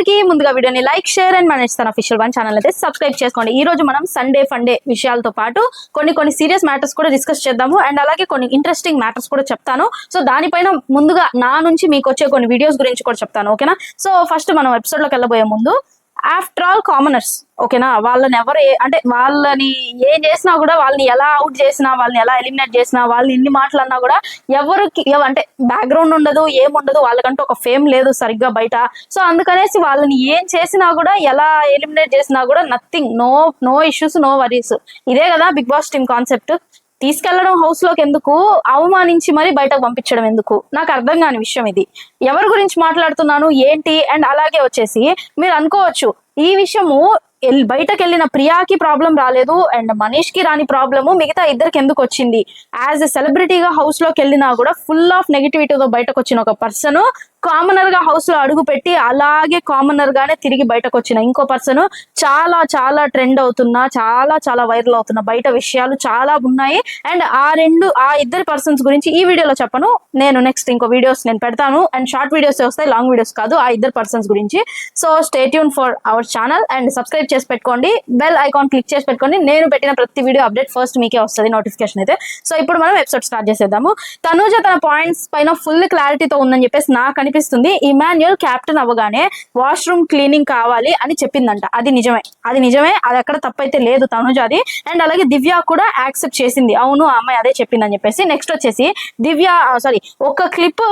అందరికీ ముందుగా వీడియోని లైక్ షేర్ అండ్ మన ఇస్తాను అఫీషియల్ వన్ ఛానల్ అయితే సబ్స్క్రైబ్ చేసుకోండి. ఈ రోజు మనం సండే ఫండే విషయాలతో పాటు కొన్ని కొన్ని సీరియస్ మ్యాటర్స్ కూడా డిస్కస్ చేద్దాము. అండ్ అలాగే కొన్ని ఇంట్రెస్టింగ్ మ్యాటర్స్ కూడా చెప్తాను. సో దానిపైన ముందుగా నా నుంచి మీకు వచ్చే కొన్ని వీడియోస్ గురించి కూడా చెప్తాను ఓకేనా సో ఫస్ట్ మనం ఎపిసోడ్లోకి వెళ్ళబోయే ముందు ఆఫ్టర్ ఆల్ కామనర్స్ ఓకేనా వాళ్ళని ఎవరు అంటే వాళ్ళని ఏం చేసినా కూడా వాళ్ళని ఎలా అవుట్ చేసినా వాళ్ళని ఎలా ఎలిమినేట్ చేసినా వాళ్ళని ఎన్ని మాటలు అన్నా కూడా ఎవరికి అంటే బ్యాక్గ్రౌండ్ ఉండదు ఏముండదు వాళ్ళకంటూ ఒక ఫేమ్ లేదు సరిగ్గా బయట. సో అందుకనేసి వాళ్ళని ఏం చేసినా కూడా ఎలా ఎలిమినేట్ చేసినా కూడా nothing no no issues no worries ఇదే కదా బిగ్ బాస్ టీమ్ కాన్సెప్ట్ తీసుకెళ్ళడం హౌస్లోకి ఎందుకు? అవమానించి మరీ బయటకు పంపించడం ఎందుకు? నాకు అర్థం కాని విషయం ఇది. ఎవరి గురించి మాట్లాడుతున్నాను? ఏంటి? అండ్ అలాగే వచ్చేసి మీరు అనుకోవచ్చు ఈ విషయము బయటకు వెళ్ళిన ప్రియాకి ప్రాబ్లం రాలేదు అండ్ మనీష్కి రాని ప్రాబ్లము మిగతా ఇద్దరికి ఎందుకు వచ్చింది? యాజ్ ఎ సెలబ్రిటీగా హౌస్లోకి వెళ్ళినా కూడా ఫుల్ ఆఫ్ నెగిటివిటీతో బయటకు వచ్చిన ఒక పర్సన్ కామనర్గా హౌస్లో అడుగు పెట్టి అలాగే కామనర్ గానే తిరిగి బయటకు వచ్చిన ఇంకో పర్సన్ చాలా చాలా ట్రెండ్ అవుతున్నా చాలా చాలా వైరల్ అవుతున్న. బయట విషయాలు చాలా ఉన్నాయి. అండ్ ఆ రెండు ఆ ఇద్దరు పర్సన్స్ గురించి ఈ వీడియోలో చెప్పను. నేను నెక్స్ట్ ఇంకో వీడియోస్ నేను పెడతాను. అండ్ షార్ట్ వీడియోస్ వస్తాయి లాంగ్ వీడియోస్ కాదు ఆ ఇద్దరు పర్సన్స్ గురించి. So stay tuned for our channel and subscribe చేసి పెట్టుకోండి. బెల్ ఐకాన్ క్లిక్ చేసి పెట్టుకోండి. నేను పెట్టిన ప్రతి వీడియో అప్డేట్ ఫస్ట్ మీకే వస్తుంది నోటిఫికేషన్ అయితే. సో ఇప్పుడు మనం ఎపిసోడ్ స్టార్ట్ చేసేద్దాము. తనూజ తన పాయింట్స్ పైన ఫుల్ క్లారిటీతో ఉందని చెప్పేసి నాకు అనిపిస్తుంది. ఇమాన్యుయల్ క్యాప్టెన్ అవ్వగానే వాష్రూమ్ క్లీనింగ్ కావాలి అని చెప్పిందంట. అది నిజమే. అది నిజమే. అది ఎక్కడ తప్పైతే లేదు తనుజ అది. అండ్ అలాగే దివ్య కూడా యాక్సెప్ట్ చేసింది. అవును ఆ అమ్మాయి అదే చెప్పిందని చెప్పేసి. నెక్స్ట్ వచ్చేసి దివ్య సారీ ఒక క్లిప్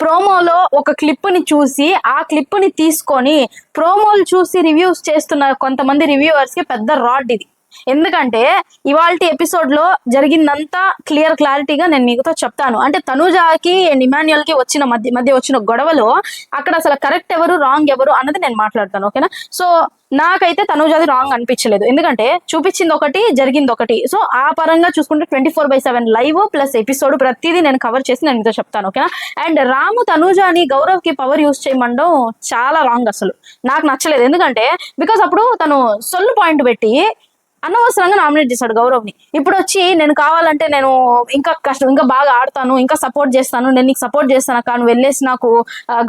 ప్రోమోలో ఒక క్లిప్ని చూసి ఆ క్లిప్ని తీసుకొని ప్రోమోలు చూసి రివ్యూస్ చేస్తున్న కొంతమంది రివ్యూవర్స్కి పెద్ద రాడ్ ఇది. ఎందుకంటే ఇవాళ ఎపిసోడ్లో జరిగిందంతా క్లియర్ క్లారిటీగా నేను మీతో చెప్తాను. అంటే తనుజాకి అండ్ ఇమాన్యుయల్కి వచ్చిన మధ్య మధ్య వచ్చిన గొడవలో అక్కడ అసలు కరెక్ట్ ఎవరు రాంగ్ ఎవరు అన్నది నేను మాట్లాడతాను ఓకేనా? సో నాకైతే తనుజాది రాంగ్ అనిపించలేదు. ఎందుకంటే చూపించింది ఒకటి జరిగింది ఒకటి. సో ఆ పరంగా చూసుకుంటే twenty four by seven live plus episode ప్రతిదీ నేను కవర్ చేసి నేను మీతో చెప్తాను ఓకేనా? అండ్ రాము తనుజాని గౌరవ్కి పవర్ యూస్ చేయమండం చాలా రాంగ్ అసలు. నాకు నచ్చలేదు. ఎందుకంటే బికాస్ అప్పుడు తను సొల్లు పాయింట్ పెట్టి అనవసరంగా నామినేట్ చేశాడు గౌరవ్ని. ఇప్పుడు వచ్చి నేను కావాలంటే నేను ఇంకా కష్టం ఇంకా బాగా ఆడతాను ఇంకా సపోర్ట్ చేస్తాను నేను నీకు సపోర్ట్ చేస్తాను అక్క నువ్వు వెళ్ళేసి నాకు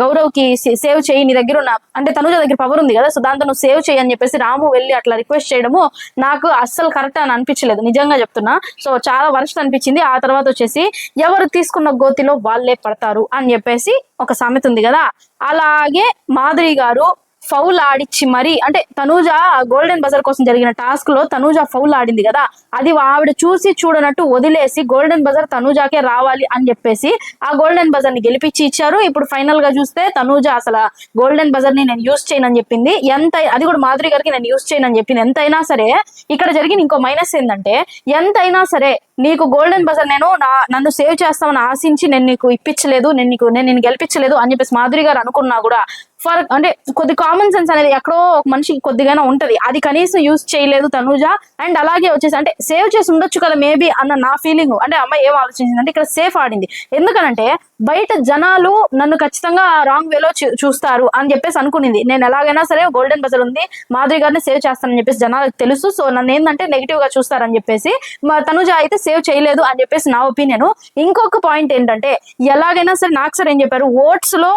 గౌరవ్కి సేవ్ చేయి నీ దగ్గర ఉన్న అంటే తనుజ దగ్గర పవర్ ఉంది కదా సో దాంతో నువ్వు సేవ్ చేయి అని చెప్పేసి రాము వెళ్ళి అట్లా రిక్వెస్ట్ చేయడము నాకు అస్సలు కరెక్ట్ అని అనిపించలేదు నిజంగా చెప్తున్నా. సో చాలా వరస్ట్ అనిపించింది. ఆ తర్వాత వచ్చేసి ఎవరు తీసుకున్న గోతిలో వాళ్ళే పడతారు అని చెప్పేసి ఒక సామెత ఉంది కదా. అలాగే మాధురి గారు ఫౌల్ ఆడిచ్చి మరి అంటే తనూజ గోల్డెన్ బజర్ కోసం జరిగిన టాస్క్లో తనూజ ఫౌల్ ఆడింది కదా. అది ఆవిడ చూసి చూడనట్టు వదిలేసి గోల్డెన్ బజర్ తనూజాకే రావాలి అని చెప్పేసి ఆ గోల్డెన్ బజర్ని గెలిపించి ఇచ్చారు. ఇప్పుడు ఫైనల్గా చూస్తే తనూజ అసలు గోల్డెన్ బజర్ని నేను చేయను చేయనని చెప్పింది. ఎంత అది కూడా మాధురి గారికి నేను యూస్ చేయనని చెప్పింది ఎంతైనా సరే ఇక్కడ జరిగిన ఇంకో మైనస్ ఏంటంటే ఎంతైనా సరే నీకు గోల్డెన్ బజర్ నేను నా నన్ను సేవ్ చేస్తామని ఆశించి నేను నీకు ఇప్పించలేదు నేను నీకు నేను నేను గెలిపించలేదు అని చెప్పేసి మాధురి గారు అనుకున్నా కూడా ఫర్ అంటే కొద్ది కామన్ సెన్స్ అనేది ఎక్కడో ఒక మనిషి కొద్దిగానే ఉంటది. అది కనీసం యూజ్ చేయలేదు తనుజ. అండ్ అలాగే వచ్చేసి అంటే సేవ్ చేసి ఉండొచ్చు కదా మేబీ అన్న నా ఫీలింగ్ అంటే అమ్మాయి ఏం ఆలోచించింది అంటే ఇక్కడ సేఫ్ ఆడింది. ఎందుకనంటే బయట జనాలు నన్ను ఖచ్చితంగా రాంగ్ వేలో చూస్తారు అని చెప్పేసి అనుకునింది. నేను ఎలాగైనా సరే గోల్డెన్ బజర్ ఉంది. మాధురి గారిని సేవ్ చేస్తానని చెప్పేసి జనాలకు తెలుసు. సో నన్ను ఏంటంటే నెగిటివ్గా చూస్తారని చెప్పేసి మా తనుజ అయితే సేవ్ చేయలేదు అని చెప్పేసి నా ఒపీనియన్ ఇంకొక పాయింట్ ఏంటంటే ఎలాగైనా సరే నాకు సరే ఏం చెప్పారు? ఓట్స్లో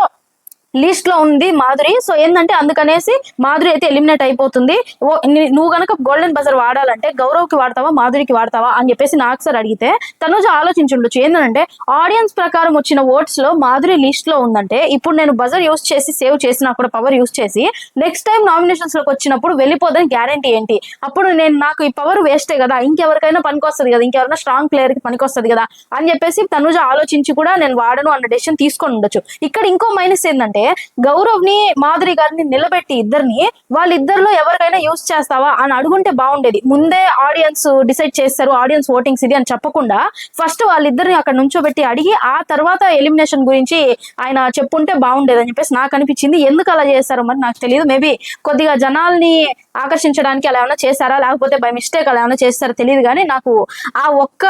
లిస్ట్లో ఉంది మాధురి. సో ఏంటంటే అందుకనేసి మాధురి అయితే ఎలిమినేట్ అయిపోతుంది. ఓ నువ్వు గనక గోల్డెన్ బజర్ వాడాలంటే గౌరవ్కి వాడతావా మాధురికి వాడతావా అని చెప్పేసి నాకు సార్ అడిగితే తనుజ ఆలోచించుండొచ్చు. ఏంటంటే ఆడియన్స్ ప్రకారం వచ్చిన ఓట్స్లో మాధురి లిస్ట్లో ఉందంటే ఇప్పుడు నేను బజర్ యూస్ చేసి సేవ్ చేసినా కూడా పవర్ యూస్ చేసి నెక్స్ట్ టైం నామినేషన్స్లోకి వచ్చినప్పుడు వెళ్ళిపోదని గ్యారంటీ ఏంటి? అప్పుడు నేను నాకు ఈ పవర్ వేస్టే కదా ఇంకెవరికైనా పనికొస్తుంది కదా ఇంకెవరైనా స్ట్రాంగ్ ప్లేయర్కి పనికొస్తుంది కదా అని చెప్పేసి తనుజ ఆలోచించి కూడా నేను వాడను అన్న డెసిషన్ తీసుకొని ఉండొచ్చు. ఇక్కడ ఇంకో మైనస్ ఏంటంటే గౌరవ్ని మాధురి గారిని నిలబెట్టి ఇద్దరిని వాళ్ళిద్దరిలో ఎవరికైనా యూస్ చేస్తావా అని అడుగుంటే బాగుండేది. ముందే ఆడియన్స్ డిసైడ్ చేస్తారు ఆడియన్స్ ఓటింగ్స్ ఇది అని చెప్పకుండా ఫస్ట్ వాళ్ళిద్దరిని అక్కడ నుంచోబెట్టి అడిగి ఆ తర్వాత ఎలిమినేషన్ గురించి ఆయన చెప్పుంటే బాగుండేది అని చెప్పేసి నాకు అనిపించింది. ఎందుకు అలా చేస్తారో మరి నాకు తెలియదు మేబీ కొద్దిగా జనాల్ని ఆకర్షించడానికి అలా ఏమైనా చేస్తారా? లేకపోతే బై మిస్టేక్ అలా ఏమైనా చేస్తారో తెలియదు కానీ నాకు ఆ ఒక్క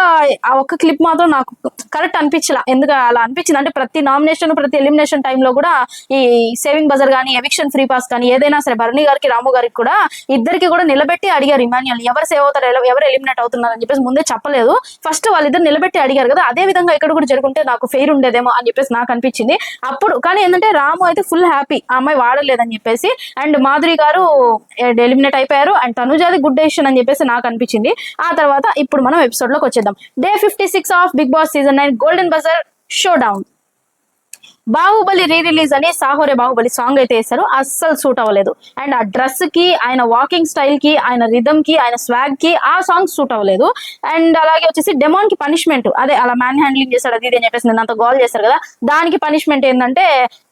ఆ ఒక్క క్లిప్ మాత్రం నాకు కరెక్ట్ అనిపించలా. ఎందుకు అలా అనిపించింది? అంటే ప్రతి నామినేషన్ ప్రతి ఎలిమినేషన్ టైంలో కూడా ఈ సేవింగ్ బజార్ కానీ ఎవిక్షన్ ఫ్రీ పాస్ కానీ ఏదైనా సరే భరణి గారికి రాము గారికి కూడా ఇద్దరికి కూడా నిలబెట్టి అడిగారు ఇమాన్యుల్ ఎవరు సేవ్ అవుతారు ఎవరు ఎలిమినేట్ అవుతున్నారు అని చెప్పేసి ముందే చెప్పలేదు. ఫస్ట్ వాళ్ళిద్దరు నిలబెట్టి అడిగారు కదా అదే విధంగా ఇక్కడ కూడా జరుగుంటే నాకు ఫెయిర్ ఉండేదేమో అని చెప్పేసి నాకు అనిపించింది. అప్పుడు కానీ ఏంటంటే రాము అయితే ఫుల్ హ్యాపీ ఆ అమ్మాయి వాడలేదని చెప్పేసి అండ్ మాధురి గారు ఎలిమినేట్ అయిపోయారు అండ్ తనుజాది గుడ్ డెసిషన్ అని చెప్పేసి నాకు అనిపించింది. ఆ తర్వాత ఇప్పుడు మనం ఎపిసోడ్లోకి వచ్చేద్దాం. Day fifty six of Bigg Boss season nine golden bazaar showdown Baahubali re release అని సాహోరే బాహుబలి సాంగ్ అయితే వేశారు. అస్సలు సూట్ అవ్వలేదు. అండ్ ఆ డ్రెస్కి ఆయన వాకింగ్ స్టైల్కి ఆయన రిధమ్కి ఆయన స్వాగ్కి ఆ సాంగ్ సూట్ అవ్వలేదు. అండ్ అలాగే వచ్చేసి డెమోన్కి పనిష్మెంట్ అదే అలా మ్యాన్ హ్యాండ్లింగ్ చేశాడు అది ఇది అని చెప్పేసి నేను అంత గోల్ చేశారు కదా. దానికి పనిష్మెంట్ ఏంటంటే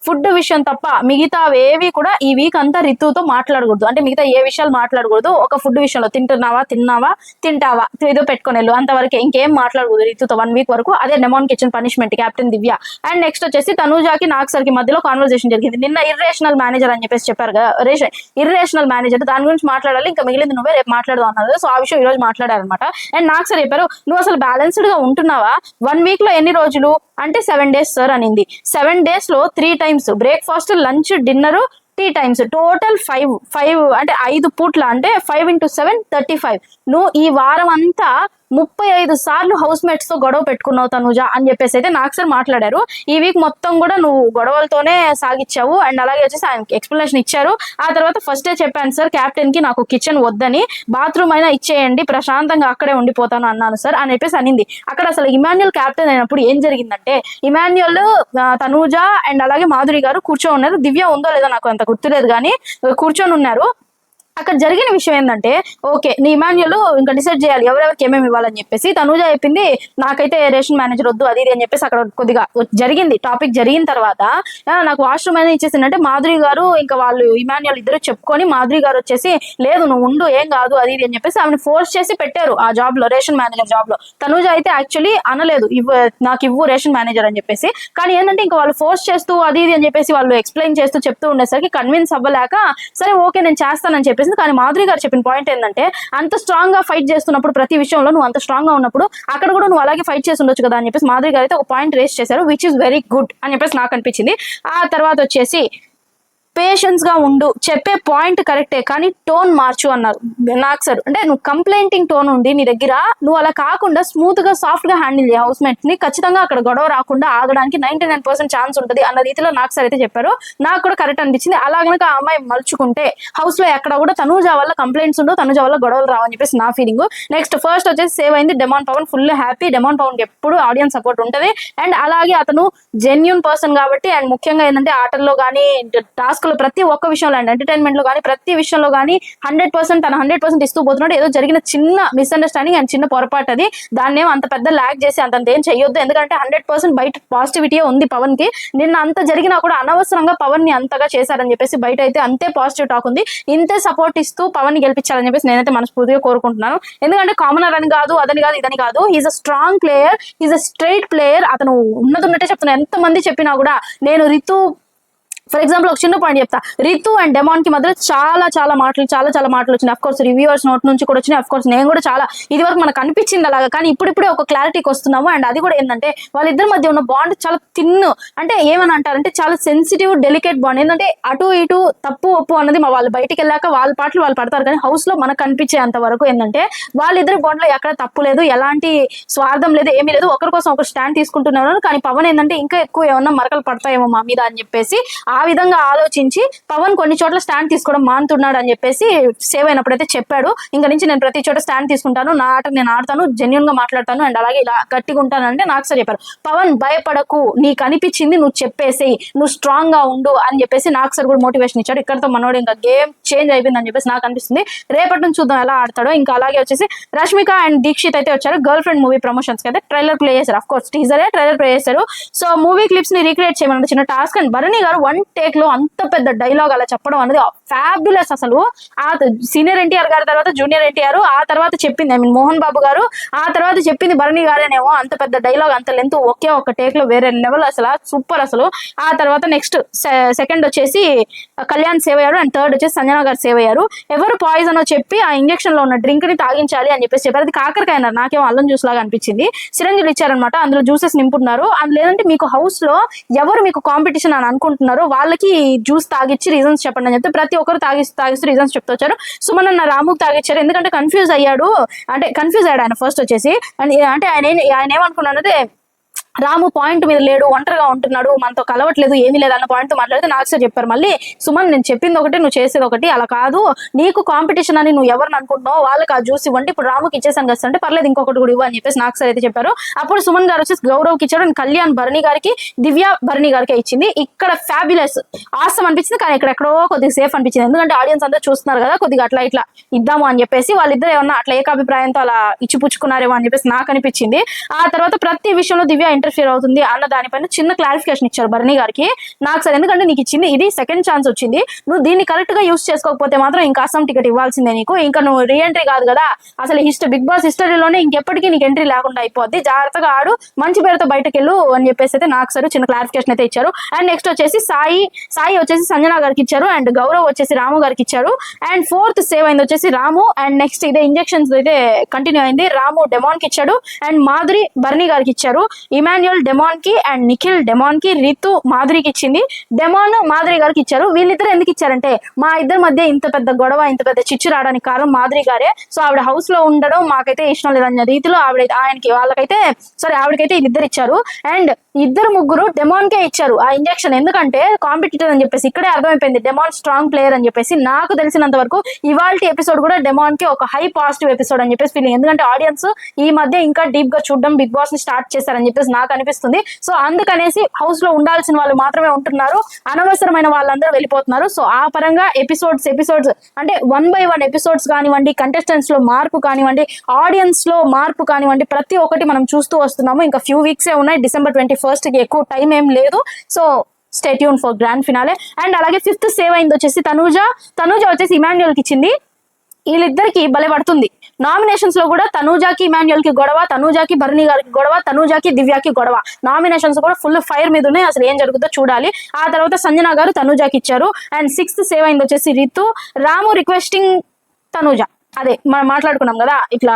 ఫుడ్ విషయం తప్ప మిగతా ఏవి కూడా ఈ వీక్ అంతా రితుతో మాట్లాడకూడదు. అంటే మిగతా ఏ విషయాలు మాట్లాడకూడదు. ఒక ఫుడ్ విషయంలో తింటున్నావా తిన్నావా తింటావా ఏదో పెట్టుకొని వెళ్ళు. అంతవరకు ఇంకేం మాట్లాడకూడదు రితుతో వన్ వీక్ వరకు అదే demon kitchen punishment captain Divya and next వచ్చేసి తను తనూజాకి నాకు సరికి మధ్యలో కాన్వర్సేషన్ జరిగింది. నిన్న ఇర్రేషనల్ మేనేజర్ అని చెప్పేసి చెప్పారు కదా ఇర్రేషనల్ మేనేజర్ దాని గురించి మాట్లాడాలి ఇంకా మిగిలింది నువ్వే రేపు మాట్లాడదాం అన్నారు. సో ఆ విషయం ఈ రోజు మాట్లాడారనమాట అండ్ నాకు సార్ చెప్పారు నువ్వు అసలు బ్యాలెన్స్డ్గా ఉంటున్నావా? వన్ వీక్లో ఎన్ని రోజులు? అంటే సెవెన్ డేస్ సార్ అనింది. సెవెన్ డేస్లో three times breakfast lunch dinner tea times total five five అంటే ఐదు పూట్ల అంటే five into seven thirty five నువ్వు ఈ వారం అంతా ముప్పై ఐదు సార్లు హౌస్ మేట్స్తో గొడవ పెట్టుకున్నావు తనుజ అని చెప్పేసి అయితే నాకు సార్ మాట్లాడారు. ఈ వీక్ మొత్తం కూడా నువ్వు గొడవలతోనే సాగిచ్చావు అండ్ అలాగే వచ్చేసి ఆయన ఎక్స్ప్లెనేషన్ ఇచ్చారు. ఆ తర్వాత ఫస్ట్ డే చెప్పాను సార్ కెప్టెన్కి నాకు కిచెన్ వద్దని బాత్రూమ్ అయినా ఇచ్చేయండి ప్రశాంతంగా అక్కడే ఉండిపోతాను అన్నాను సార్ అని చెప్పేసి అనింది. అక్కడ అసలు ఇమాన్యుల్ కెప్టెన్ అయినప్పుడు ఏం జరిగిందంటే ఇమాన్యుల్ తనూజ అండ్ అలాగే మాధురి గారు కూర్చొని ఉన్నారు. దివ్య ఉందో లేదో నాకు అంత గుర్తులేదు కానీ కూర్చొని ఉన్నారు. అక్కడ జరిగిన విషయం ఏంటంటే ఓకే నీ ఇమాన్యుల్ ఇంకా డిసైడ్ చేయాలి ఎవరెవరికి ఏమేమి ఇవ్వాలని చెప్పేసి తనూజ చెప్పింది నాకైతే రేషన్ మేనేజర్ వద్దు అది ఇది అని చెప్పేసి అక్కడ కొద్దిగా జరిగింది. టాపిక్ జరిగిన తర్వాత నాకు వాష్రూమ్ అనేది ఇచ్చేసిందంటే మాధురి గారు ఇంకా వాళ్ళు ఇమాన్యుల్ ఇద్దరు చెప్పుకొని మాధురి గారు వచ్చేసి లేదు నువ్వు ఉండు ఏం కాదు అది ఇది అని చెప్పేసి ఆమెను ఫోర్స్ చేసి పెట్టారు ఆ జాబ్లో రేషన్ మేనేజర్ జాబ్లో. తనూజ అయితే యాక్చువల్లీ అనలేదు ఇవ్వ నాకు ఇవ్వు రేషన్ మేనేజర్ అని చెప్పేసి. కానీ ఏంటంటే ఇంకా వాళ్ళు ఫోర్స్ చేస్తూ అది ఇది అని చెప్పేసి వాళ్ళు ఎక్స్ప్లెయిన్ చేస్తూ చెప్తూ ఉండేసరికి కన్విన్స్ అవ్వలేక సరే ఓకే నేను చేస్తానని చెప్పి చెప్పేసింది. కానీ మాధురి గారు చెప్పిన పాయింట్ ఏంటంటే అంత స్ట్రాంగ్గా ఫైట్ చేస్తున్నప్పుడు ప్రతి విషయంలో నువ్వు అంత స్ట్రాంగ్గా ఉన్నప్పుడు అక్కడ కూడా నువ్వు అలాగే ఫైట్ చేసి ఉండొచ్చు కదా అని చెప్పేసి మాధురి గారు అయితే ఒక point raise which is very very good అని చెప్పేసి నాకు అనిపించింది. ఆ తర్వాత వచ్చేసి పేషెన్స్గా ఉండు. చెప్పే పాయింట్ కరెక్టే కానీ టోన్ మార్చు అన్నారు. నాకు సార్ అంటే నువ్వు కంప్లైంటింగ్ టోన్ ఉంది నీ దగ్గర నువ్వు అలా కాకుండా స్మూత్గా సాఫ్ట్గా హ్యాండిల్ చేయ. హౌస్ మేట్ని ఖచ్చితంగా అక్కడ గొడవ రాకుండా ఆగడానికి నైన్టీ నైన్ పర్సెంట్ ఛాన్స్ ఉంటుంది అన్న రీతిలో నాకు సార్ అయితే చెప్పారు. నాకు కూడా కరెక్ట్ అనిపించింది. అలా కనుక ఆ అమ్మాయి మలుచుకుంటే హౌస్లో ఎక్కడ కూడా తనుజ వల్ల కంప్లైంట్స్ ఉండవు తనుజ వల్ల గొడవలు రావని చెప్పేసి నా ఫీలింగ్ నెక్స్ట్ ఫస్ట్ వచ్చేసి సేవ్ అయింది demon Pavan full happy demon Pavan ఎప్పుడు ఆడియన్స్ సపోర్ట్ ఉంటుంది. అండ్ అలాగే అతను జెన్యున్ పర్సన్ కాబట్టి అండ్ ముఖ్యంగా ఏంటంటే ఆటల్లో కానీ టాస్క్ టాస్క్లో ప్రతి ఒక్క విషయంలో అండ్ ఎంటర్టైన్మెంట్లో కానీ ప్రతి విషయంలో కానీ హండ్రెడ్ పర్సెంట్ తన హండ్రెడ్ పర్సెంట్ ఇస్తూ పోతున్నాడు ఏదో జరిగిన చిన్న మిస్అండర్స్టాండింగ్ అండ్ చిన్న పొరపాటు అది. దాన్ని అంత పెద్ద ల్యాక్ చేసి అంత ఏం చేయొద్దు. ఎందుకంటే హండ్రెడ్ పర్సెంట్ బయట పాజిటివిటీ ఉంది పవన్కి నిన్న అంత జరిగినా కూడా అనవసరంగా పవన్ని అంతగా చేశారని చెప్పేసి బయట అయితే అంతే పాజిటివ్ టాక్ ఉంది. ఇంతే సపోర్ట్ ఇస్తూ పవన్ని గెలిపించాలని చెప్పేసి నేనైతే మనస్ఫూర్తిగా కోరుకుంటున్నాను. ఎందుకంటే కామనర్ అని కాదు అదని కాదు ఇదని కాదు. Is a strong player is a straight player అతను ఉన్నది ఉన్నట్టే చెప్తున్నాను ఎంత మంది చెప్పినా కూడా నేను రితు ఫర్ ఎగ్జాంపుల్ ఒక చిన్న పాయింట్ చెప్తా. రితు అండ్ డెమాన్కి మధ్య చాలా చాలా మాటలు చాలా చాలా మాటలు వచ్చినాయి. అఫ్ కోర్స్ రివ్యూవర్స్ నోట్ నుంచి కూడా వచ్చినాయి. అఫ్ కోర్స్ నేను కూడా చాలా ఇది వరకు మనకు అనిపించింది అలాగా. కానీ ఇప్పుడిప్పుడే ఒక క్లారిటీకి వస్తున్నాము. అండ్ అది కూడా ఏంటంటే వాళ్ళిద్దరి మధ్య ఉన్న బాండ్ చాలా తిన్ను అంటే ఏమని అంటారంటే చాలా సెన్సిటివ్ డెలికేట్ బాండ్ ఏంటంటే అటు ఇటు తప్పు ఒప్పు అన్నది మా వాళ్ళు బయటికి వెళ్ళాక వాళ్ళ పాటలు వాళ్ళు పడతారు. కానీ హౌస్లో మనకు కనిపించేంత వరకు ఏంటంటే వాళ్ళిద్దరి బాండ్లో ఎక్కడ తప్పు లేదు ఎలాంటి స్వార్థం లేదు ఏమీ లేదు. ఒకరి కోసం ఒక స్టాండ్ తీసుకుంటున్నారు. కానీ పవన్ ఏంటంటే ఇంకా ఎక్కువ ఏమన్నా మరకలు పడతాయేమో మా మీద అని చెప్పేసి ఆ ఆ విధంగా ఆలోచించి పవన్ కొన్ని చోట్ల స్టాండ్ తీసుకోవడం మానుతున్నాడు అని చెప్పేసి సేవ్ అయినప్పుడైతే చెప్పాడు. ఇంకా నుంచి నేను ప్రతి చోట స్టాండ్ తీసుకుంటాను. నా ఆట నేను ఆడతాను. జెన్యున్గా మాట్లాడతాను. అండ్ అలాగే ఇలా గట్టిగా ఉంటాను అంటే నాకు సరే చెప్పారు. పవన్ భయపడకు. నీకు అనిపించింది నువ్వు చెప్పేసేయి. నువ్వు స్ట్రాంగ్గా ఉండు అని చెప్పేసి నాకు సార్ కూడా మోటివేషన్ ఇచ్చాడు. ఇక్కడతో మనోడు ఇంకా గేమ్ చేంజ్ అయిపోయింది అని చెప్పేసి నాకు అనిపిస్తుంది. రేపటి నుంచి చూద్దాం ఎలా ఆడతాడో. ఇంకా అలాగే వచ్చేసి రష్మిక అండ్ దీక్షిత్ అయితే వచ్చారు. గర్ల్ ఫ్రెండ్ మూవీ ప్రమోషన్స్ అయితే ట్రైలర్ ప్లే చేశారు. అఫ్ కోర్స్ టీజరే ట్రైలర్ ప్లే చేశారు. సో మూవీ క్లిప్స్ని రీక్రియేట్ చేయమని చిన్న task and Bharani garu one టేక్లో అంత పెద్ద డైలాగ్ అలా చెప్పడం అనేది ఫ్యాబులస్ అసలు. ఆ సీనియర్ ఎన్టీఆర్ గారి తర్వాత జూనియర్ ఎన్టీఆర్ ఆ తర్వాత చెప్పింది ఐ మీన్ మోహన్ బాబు గారు. ఆ తర్వాత చెప్పింది భరణి గారేనేమో అంత పెద్ద డైలాగ్ అంత లెంత్ ఒకే ఒక టేక్లో వేరే లెవెల్ అసలు సూపర్ అసలు. ఆ తర్వాత నెక్స్ట్ సెకండ్ వచ్చేసి కళ్యాణ్ సేవ్ అయ్యారు అండ్ థర్డ్ వచ్చేసి సంజన గారు సేవ్ అయ్యారు. ఎవరు పాయిజన్ చెప్పి ఆ ఇంజక్షన్లో ఉన్న డ్రింక్ని తాగించాలి అని చెప్పేసి చెప్పారు. అది కాకరకాయ అన్నారు నాకేమో అల్లం జ్యూస్ లాగా అనిపించింది. సిరంజులు ఇచ్చారనమాట అందులో జ్యూసెస్ నింపుతున్నారు. అందులో లేదంటే మీకు హౌస్లో ఎవరు మీకు కాంపిటీషన్ అని అనుకుంటున్నారో వాళ్ళకి జ్యూస్ తాగిచ్చి రీజన్స్ చెప్పండి అని చెప్తే ప్రతి ఒక్కరు తాగిస్తూ తాగిస్తూ రీజన్స్ చెప్తూ వచ్చారు. సుమన్ అన్న రాముకు తాగిచ్చారు. ఎందుకంటే కన్ఫ్యూజ్ అయ్యాడు. అంటే కన్ఫ్యూజ్ అయ్యాడు ఆయన ఫస్ట్ వచ్చేసి. అంటే ఆయన ఆయన ఏమనుకున్నాడంటే రాము పాయింట్ మీద లేడు ఒంటరిగా ఉంటున్నాడు మనతో కలవట్లేదు ఏమీ లేదు అన్న పాయింట్ మాట్లాడితే నాకు సార్ చెప్పారు. మళ్ళీ సుమన్ నేను చెప్పింది ఒకటి నువ్వు చేసేది ఒకటి అలా కాదు. నీకు కాంపిటీషన్ అని నువ్వు ఎవరిని అనుకుంటున్నావు వాళ్ళకి ఆ జ్యూస్ ఇవ్వండి. ఇప్పుడు రాముకి ఇచ్చేసాను కదా అంటే పర్లేదు ఇంకొకటి కూడా ఇవ్వు అని చెప్పేసి నాకు సార్ అయితే చెప్పారు. అప్పుడు సుమన్ గారు వచ్చేసి గౌరవ్కి ఇచ్చాడు. కళ్యాణ్ భరణి గారికి దివ్య భరణి గారికి ఇచ్చింది. ఇక్కడ ఫ్యాబులస్ ఆసం అనిపించింది. కానీ ఇక్కడ ఎక్కడో కొద్దిగా సేఫ్ అనిపించింది. ఎందుకంటే ఆడియన్స్ అంతా చూస్తున్నారు కదా కొద్దిగా అట్లా ఇట్లా ఇద్దాము అని చెప్పేసి వాళ్ళిద్దరు ఏమన్నా అట్లా ఏకాభిప్రాయంతో అలా ఇచ్చిపుచ్చుకున్నారేమో అని చెప్పేసి నాకు అనిపించింది. ఆ తర్వాత ప్రతి విషయంలో దివ్య ఇంటర్ఫియర్ అవుతుంది అన్న దానిపైన చిన్న క్లారిఫికేషన్ ఇచ్చారు భరణి గారికి. నాకు సార్ ఎందుకంటే నీకు ఇచ్చింది ఇది సెకండ్ ఛాన్స్ వచ్చింది. నువ్వు దీన్ని కరెక్ట్గా యూస్ చేసుకోకపోతే మాత్రం ఇంకా అస్సాం టికెట్ ఇవ్వాల్సిందే నీకు. ఇంకా నువ్వు రీఎంట్రీ కాదు కదా. అసలు హిస్టరీ బిగ్ బాస్ హిస్టరీలోనే ఇంకెప్పటికీ నీకు ఎంట్రీ లేకుండా అయిపోద్ది. జాగ్రత్తగా ఆడు మంచి పేరుతో బయటకు వెళ్ళు అని చెప్పేసి అయితే నాకు సార్ చిన్న క్లారిఫికేషన్ అయితే ఇచ్చారు. అండ్ నెక్స్ట్ వచ్చేసి సాయి సాయి వచ్చేసి సంజనా గారికి ఇచ్చారు అండ్ గౌరవ్ వచ్చేసి రాము గారికి ఇచ్చారు. అండ్ ఫోర్త్ సేవ్ అయింది వచ్చేసి రాము. అండ్ నెక్స్ట్ ఇదే ఇంజెక్షన్స్ అయితే కంటిన్యూ అయింది. రాము డెమాన్కి ఇచ్చాడు. అండ్ మాధురి బర్నీ గారికి ఇచ్చారు. ఈమె ఇమాన్యుయల్ డెమాన్కి అండ్ నిఖిల్ డెమాన్కి రితు మాధురికి ఇచ్చింది. డెమాన్ మాధురి గారికి ఇచ్చారు. వీళ్ళిద్దరు ఎందుకు ఇచ్చారంటే మా ఇద్దరి మధ్య ఇంత పెద్ద గొడవ ఇంత పెద్ద చిచ్చు రావడానికి కారణం మాధురి గారే. సో ఆవిడ హౌస్లో ఉండడం మాకైతే ఇష్టం లేదన్న రీతిలో ఆవిడ ఆయనకి వాళ్ళకైతే సారీ ఆవిడకైతే వీళ్ళిద్దరు ఇచ్చారు. అండ్ ఇద్దరు ముగ్గురు డెమాన్ కే ఇచ్చారు ఆ ఇంజెక్షన్ ఎందుకంటే కాంపిటేటర్ అని చెప్పేసి ఇక్కడే అర్థమైపోయింది. డెమాన్ స్ట్రాంగ్ ప్లేయర్ అని చెప్పేసి నాకు తెలిసినంత వరకు ఇవాళ ఎపిసోడ్ కూడా డెమాన్కి ఒక హై పాజిటివ్ ఎపిసోడ్ అని చెప్పేసి ఫీలింగ్ ఎందుకంటే ఆడియన్స్ ఈ మధ్య ఇంకా డీప్గా చూడడం బిగ్ బాస్ని స్టార్ట్ చేశారని చెప్పేసి నాకు అనిపిస్తుంది. సో అందుకనేసి హౌస్లో ఉండాల్సిన వాళ్ళు మాత్రమే ఉంటున్నారు. అనవసరమైన వాళ్ళందరూ వెళ్ళిపోతున్నారు. సో ఆ పరంగా ఎపిసోడ్స్ ఎపిసోడ్స్ అంటే వన్ బై వన్ ఎపిసోడ్స్ కానివ్వండి కంటెస్టెంట్స్లో మార్పు కానివ్వండి ఆడియన్స్లో మార్పు కానివ్వండి ప్రతి ఒక్కటి మనం చూస్తూ వస్తున్నాము. ఇంకా ఫ్యూ వీక్స్ ఉన్నాయి. డిసెంబర్ ట్వంటీ ఫస్ట్కి ఎక్కువ టైం ఏం లేదు. So stay tuned for grand finale and అలాగే ఫిఫ్త్ సేవ్ అయింది వచ్చేసి తనూజ. తనూజ వచ్చేసి ఇమాన్యుయల్కి ఇచ్చింది. వీళ్ళిద్దరికి భలే పడుతుంది. నామినేషన్స్లో కూడా తనూజాకి ఇమాన్యుయల్కి గొడవ తనూజాకి భరణి గారికి గొడవ తనూజాకి దివ్యాకి గొడవ. నామినేషన్స్ కూడా ఫుల్ ఫైర్ మీద ఉన్నాయి. అసలు ఏం జరుగుతుందో చూడాలి. ఆ తర్వాత సంజన గారు తనూజాకి ఇచ్చారు. అండ్ సిక్స్త్ సేవ్ అయింది వచ్చేసి రితు. రాము రిక్వెస్టింగ్ తనూజ. అదే మనం మాట్లాడుకున్నాం కదా ఇట్లా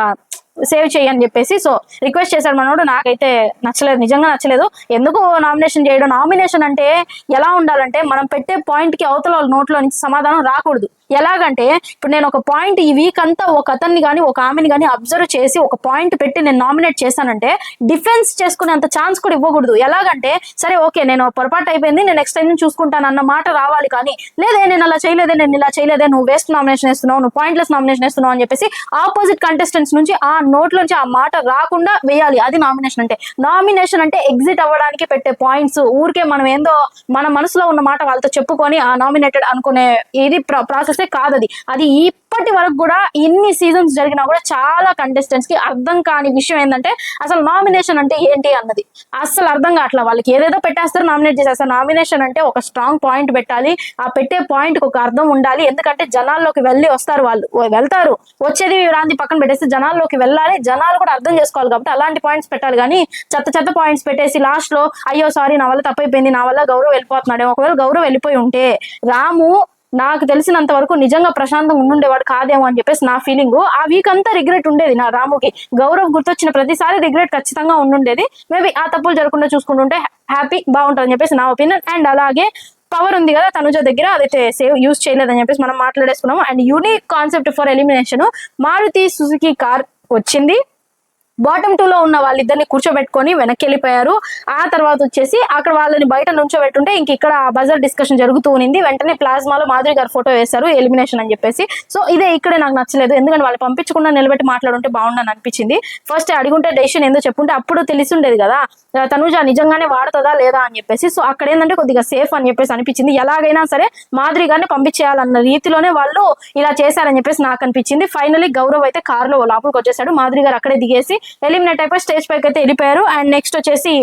సేవ్ చేయి అని చెప్పేసి సో రిక్వెస్ట్ చేశాడు మనోడు. నాకైతే నచ్చలేదు నిజంగా నచ్చలేదు. ఎందుకు నామినేషన్ చేయడం? నామినేషన్ అంటే ఎలా ఉండాలంటే మనం పెట్టే పాయింట్కి అవతల వాళ్ళ నోట్లో నుంచి సమాధానం రాకూడదు. ఎలాగంటే ఇప్పుడు నేను ఒక పాయింట్ ఈ వీక్ అంతా ఒక అతన్ని కానీ ఒక ఆమెని కానీ అబ్జర్వ్ చేసి ఒక పాయింట్ పెట్టి నేను నామినేట్ చేశానంటే డిఫెన్స్ చేసుకునే అంత ఛాన్స్ కూడా ఇవ్వకూడదు. ఎలాగంటే సరే ఓకే నేను పొరపాటు అయిపోయింది నేను నెక్స్ట్ టైం చూసుకుంటాను అన్న మాట రావాలి కానీ లేదే నేను అలా చేయలేదే నేను ఇలా చేయలేదే నువ్వు వేస్ట్ నామినేషన్ వేస్తున్నావు నువ్వు పాయింట్లెస్ నామినేషన్ వేస్తున్నావు అని చెప్పేసి ఆపోజిట్ కంటెస్టెంట్స్ నుంచి ఆ నోట్ నుంచి ఆ మాట రాకుండా వేయాలి. అది నామినేషన్ అంటే. నామినేషన్ అంటే ఎగ్జిట్ అవ్వడానికి పెట్టే పాయింట్స్ ఊరికే మనం ఏందో మన మనసులో ఉన్న మాట వాళ్ళతో చెప్పుకొని ఆ నామినేటెడ్ అనుకునే ఇది ప్రాసెస్ కాదు అది. అది ఇప్పటి వరకు కూడా ఎన్ని సీజన్స్ జరిగినా కూడా చాలా కంటెస్టెంట్స్కి అర్థం కాని విషయం ఏంటంటే అసలు నామినేషన్ అంటే ఏంటి అన్నది. అసలు అర్థం కావట్లా. వాళ్ళకి ఏదేదో పెట్టేస్తారు నామినేట్ చేసేస్తారు. నామినేషన్ అంటే ఒక స్ట్రాంగ్ పాయింట్ పెట్టాలి. ఆ పెట్టే పాయింట్ ఒక అర్థం ఉండాలి. ఎందుకంటే జనాల్లోకి వెళ్ళి వస్తారు వాళ్ళు. వెళ్తారు. వచ్చేది రాంది పక్కన పెట్టేస్తే జనాల్లోకి వెళ్ళాలి. జనాలు కూడా అర్థం చేసుకోవాలి కాబట్టి అలాంటి పాయింట్స్ పెట్టాలి. కానీ చెత్త చెత్త పాయింట్స్ పెట్టేసి లాస్ట్లో అయ్యో సారీ నా వల్ల తప్పైపోయింది. నా వల్ల గౌరవ్ వెళ్ళిపోతున్నాడే. ఒకవేళ గౌరవ్ వెళ్ళిపోయి ఉంటే రాము నాకు తెలిసినంత వరకు నిజంగా ప్రశాంతంగా ఉండుండేవాడు కాదేమో అని చెప్పేసి నా ఫీలింగ్ ఆ వీక్ అంతా రిగ్రెట్ ఉండేది నా రాముకి. గౌరవ్ గుర్తొచ్చిన ప్రతిసారి రిగ్రెట్ ఖచ్చితంగా ఉండుండేది. మేబీ ఆ తప్పులు జరగకుండా చూసుకుంటుంటే హ్యాపీ బాగుంటుంది అని చెప్పేసి నా ఒపీనియన్ అండ్ అలాగే పవర్ ఉంది కదా తనుజ దగ్గర అదైతే సేవ్ యూజ్ చేయలేదని చెప్పేసి మనం మాట్లాడేసుకున్నాం and unique concept for elimination Maruti Suzuki car వచ్చింది. బాటమ్ టూ లో ఉన్న వాళ్ళిద్దరిని కూర్చోబెట్టుకొని వెనక్కి వెళ్ళిపోయారు ఆ తర్వాత వచ్చేసి అక్కడ వాళ్ళని బయట నుంచోబెట్టుంటే ఇంక ఇక్కడ బజర్ డిస్కషన్ జరుగుతూ ఉంది వెంటనే ప్లాస్మాలో మాధురి గారు ఫోటో వేశారు ఎలిమినేషన్ అని చెప్పేసి. సో ఇదే ఇక్కడే నాకు నచ్చలేదు. ఎందుకంటే వాళ్ళు పంపించకుండా నిలబెట్టి మాట్లాడుంటే బాగుండని అనిపించింది. ఫస్ట్ అడిగుంటే డెసిషన్ ఏందో చెప్పుంటే అప్పుడు తెలిసి ఉండేది కదా తనుజ నిజంగానే వాడుతుందా లేదా అని చెప్పేసి. సో అక్కడ ఏంటంటే కొద్దిగా సేఫ్ అని చెప్పేసి అనిపించింది. ఎలాగైనా సరే మాధురి గారిని పంపించేయాలన్న రీతిలోనే వాళ్ళు ఇలా చేశారని చెప్పేసి నాకు అనిపించింది. ఫైనలీ గౌరవ్ అయితే కారులో లోపలికి వచ్చేసాడు. మాధురి గారు అక్కడే దిగేసి ఎలిమినేట్ అయిపోయి స్టేజ్ పైకి అయితే వెళ్ళిపోయారు. అండ్ నెక్స్ట్ వచ్చేసి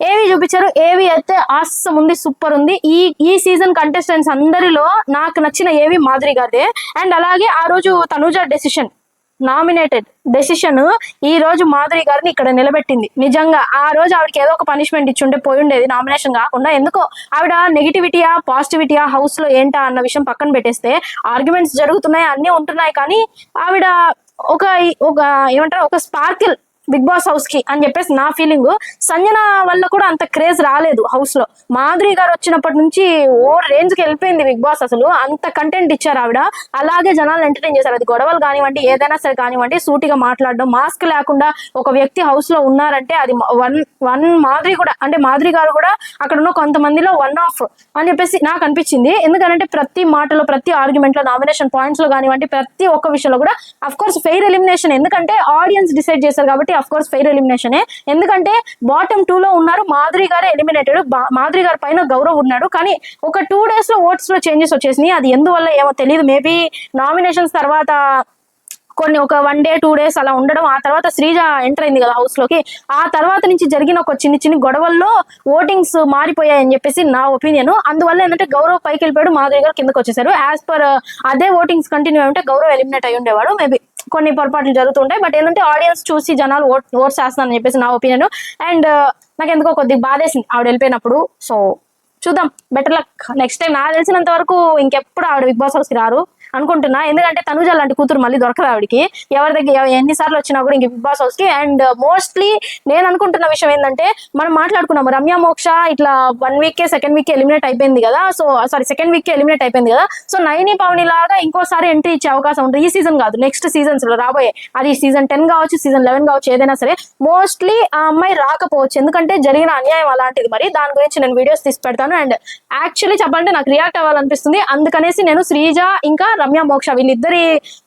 ఏవి చూపించారు. ఏవి అయితే ఆసం ఉంది సూపర్ ఉంది. ఈ ఈ సీజన్ కంటెస్టెంట్స్ అందరిలో నాకు నచ్చిన ఏవి మాదిరి గారిదే. అండ్ అలాగే ఆ రోజు తనుజ డెసిషన్ నామినేటెడ్ డెసిషన్ ఈ రోజు మాధురి గారిని ఇక్కడ నిలబెట్టింది. నిజంగా ఆ రోజు ఆవిడకి ఏదో ఒక పనిష్మెంట్ ఇచ్చుంటే పోయి ఉండేది నామినేషన్ కాకుండా. ఎందుకో ఆవిడ నెగిటివిటీయా పాజిటివిటీయా హౌస్లో ఏంటా అన్న విషయం పక్కన పెట్టేస్తే ఆర్గ్యుమెంట్స్ జరుగుతున్నాయి అన్నీ ఉంటున్నాయి. కానీ ఆవిడ ఒక ఒక ఏమంటారు? ఒక స్పార్కిల్ బిగ్ బాస్ హౌస్కి అని చెప్పేసి నా ఫీలింగ్ సంజన వల్ల కూడా అంత క్రేజ్ రాలేదు హౌస్లో. మాధురి గారు వచ్చినప్పటి నుంచి ఓ రేంజ్కి వెళ్ళిపోయింది బిగ్ బాస్ అసలు. అంత కంటెంట్ ఇచ్చారు ఆవిడ. అలాగే జనాలు ఎంటర్టైన్ చేశారు. అది గొడవలు కానివ్వండి ఏదైనా సరే కానివ్వండి సూటిగా మాట్లాడడం మాస్క్ లేకుండా ఒక వ్యక్తి హౌస్లో ఉన్నారంటే అది వన్ వన్ మాధురి కూడా అంటే మాధురి గారు కూడా అక్కడ ఉన్న కొంతమందిలో వన్ ఆఫ్ అని చెప్పేసి నాకు అనిపించింది. ఎందుకంటే ప్రతి మాటలో ప్రతి ఆర్గ్యుమెంట్లో నామినేషన్ పాయింట్స్లో కానివ్వండి ప్రతి ఒక్క విషయంలో కూడా అఫ్ కోర్స్ ఫెయిర్ ఎలిమినేషన్ ఎందుకంటే ఆడియన్స్ డిసైడ్ చేశారు కాబట్టి అఫ్ కోర్స్ ఫెయిర్ ఎలిమినేషన్ ఎందుకంటే బాటమ్ టూ లో ఉన్నారు మాధురి గారే ఎలిమినేటెడ్ మాధురి గారి పైన గౌరవ్ ఉన్నాడు. కానీ ఒక టూ డేస్లో ఓట్స్లో చేంజెస్ వచ్చేసినాయి. అది ఎందువల్ల ఏమో తెలియదు మేబీ నామినేషన్స్ తర్వాత కొన్ని ఒక వన్ డే టూ డేస్ అలా ఉండడం. ఆ తర్వాత శ్రీజ ఎంటర్ అయింది కదా హౌస్లోకి. ఆ తర్వాత నుంచి జరిగిన ఒక చిన్ని చిన్ని గొడవల్లో ఓటింగ్స్ మారిపోయాయని చెప్పేసి నా ఒపీనియన్ అందువల్ల ఏంటంటే గౌరవ్ పైకి వెళ్ళిపోయాడు మాధురి గారు కిందకు వచ్చేసారు. యాజ్ పర్ uh, అదే ఓటింగ్స్ కంటిన్యూ ఉంటే గౌరవ్ ఎలిమినేట్ అయి ఉండేవాడు మేబీ కొన్ని పొరపాట్లు జరుగుతుంటాయి. బట్ ఏంటంటే ఆడియన్స్ చూసి జనాలు ఓట్ ఓట్స్ వేస్తున్నారని చెప్పేసి నా ఒపీనియన్. అండ్ uh, నాకు ఎందుకో కొద్దిగా బాధేసింది ఆవిడ వెళ్ళిపోయినప్పుడు. సో చూద్దాం. Better luck. నెక్స్ట్ టైం నాకు తెలిసినంత వరకు ఇంకెప్పుడు ఆవిడ బిగ్ బాస్ హౌస్కి రారు. అనుకుంటున్నా. ఎందుకంటే తనుజ లాంటి కూతురు మళ్ళీ దొరకదు ఆవిడకి. ఎవరి దగ్గర ఎన్నిసార్లు వచ్చినా కూడా ఇంక బిగ్ బాస్ హౌస్కి అండ్ మోస్ట్లీ నేను అనుకుంటున్న విషయం ఏంటంటే మనం మాట్లాడుకున్నాము రమ్య మోక్ష ఇట్లా one week second week eliminate అయిపోయింది కదా. So sorry second week eliminate అయిపోయింది కదా. సో నైని పవని లాగా ఇంకోసారి ఎంట్రీ ఇచ్చే అవకాశం ఉంటుంది. ఈ సీజన్ కాదు నెక్స్ట్ సీజన్స్లో రాబోయే. అది సీజన్ టెన్ కావచ్చు సీజన్ లెవెన్ కావచ్చు ఏదైనా సరే. మోస్ట్లీ ఆ అమ్మాయి రాకపోవచ్చు. ఎందుకంటే జరిగిన అన్యాయం అలాంటిది మరి. దాని గురించి నేను వీడియోస్ తీసి పెడతాను. అండ్ యాక్చువల్లీ చెప్పాలంటే నాకు రియాక్ట్ అవ్వాలనిపిస్తుంది. అందుకనేసి నేను శ్రీజ ఇంకా రమ్య మోక్ష వీళ్ళిద్దరి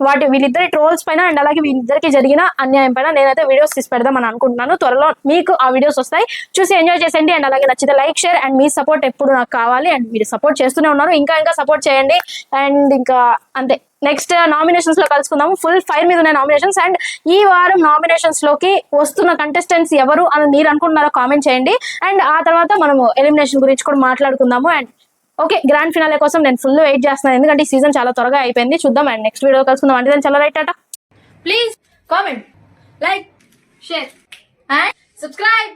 వాటి వీళ్ళిద్దరి ట్రోల్స్ పైన అండ్ అలాగే వీళ్ళిద్దరికి జరిగిన అన్యాయం పైన నేనైతే వీడియోస్ తీసి పెడదామని అనుకుంటున్నాను. త్వరలో మీకు ఆ వీడియోస్ వస్తాయి. చూసి ఎంజాయ్ చేసేయండి అండ్ అలాగే నచ్చితే లైక్ షేర్ అండ్ మీ సపోర్ట్ ఎప్పుడు నాకు కావాలి అండ్ మీరు సపోర్ట్ చేస్తూనే ఉన్నారు. ఇంకా ఇంకా సపోర్ట్ చేయండి. అండ్ ఇంకా అంతే. నెక్స్ట్ నామినేషన్స్లో కలుసుకుందాము. ఫుల్ ఫైర్ మీద ఉన్న నామినేషన్స్ అండ్ ఈ వారం నామినేషన్స్లోకి వస్తున్న కంటెస్టెంట్స్ ఎవరు అని మీరు అనుకుంటున్నారో కామెంట్ చేయండి. అండ్ ఆ తర్వాత మనము ఎలిమినేషన్ గురించి కూడా మాట్లాడుకుందాము. అండ్ ఓకే గ్రాండ్ ఫినాలే కోసం నేను ఫుల్ వెయిట్ చేస్తున్నాను. ఎందుకంటే ఈ సీజన్ చాలా త్వరగా అయిపోయింది. చూద్దాం అండ్ నెక్స్ట్ వీడియో కలుసుకుందాం అంటే చాలా రైట్ అట please comment like share and subscribe